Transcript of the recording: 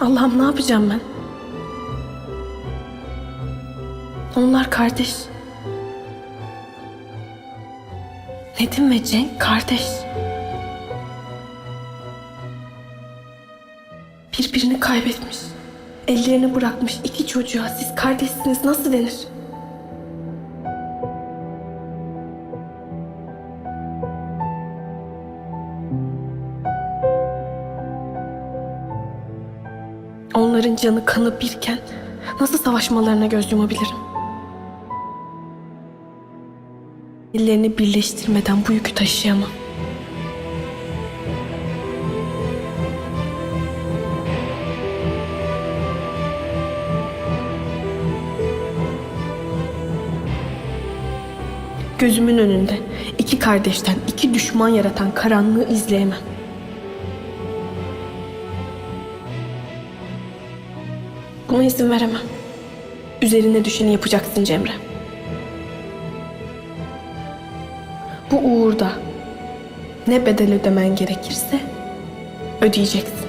Allah'ım ne yapacağım ben? Onlar kardeş. Nedim ve Cenk kardeş. Birbirini kaybetmiş. Ellerini bırakmış iki çocuğa siz kardeşsiniz nasıl denir? Onların canı kanı birken nasıl savaşmalarına göz yumabilirim? Ellerini birleştirmeden bu yükü taşıyamam. Gözümün önünde iki kardeşten iki düşman yaratan karanlığı izleyemem. Buna izin veremem. Üzerine düşeni yapacaksın Cemre. Bu uğurda ne bedel ödemen gerekirse ödeyeceksin.